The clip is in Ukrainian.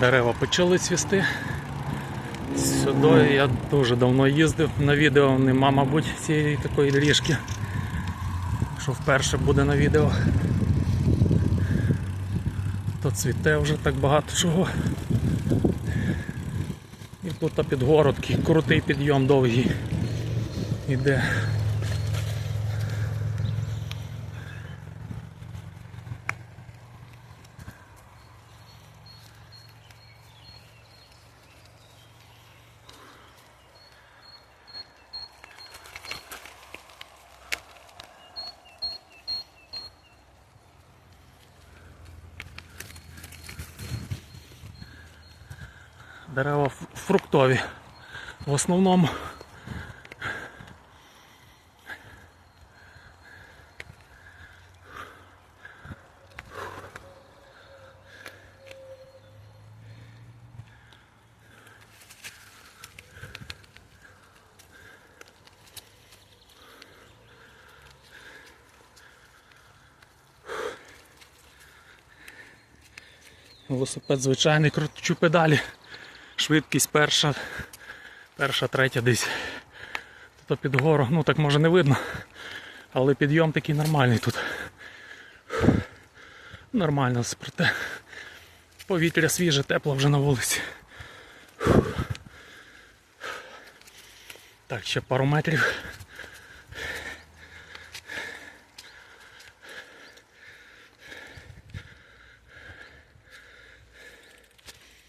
Дерева почали цвісти. Сюди я дуже давно їздив на відео, нема, мабуть, цієї такої ліжки. Що вперше буде на відео. То цвіте вже так багато чого. І тут підгородки, крутий підйом довгий іде. Дерева фруктові. В основному велосипед звичайний, кручу педалі. Швидкість перша, перша, третя десь. Тут під гору, ну так може не видно, але підйом такий нормальний тут. Нормально, проте повітря свіже, тепло вже на вулиці. Так, ще пару метрів.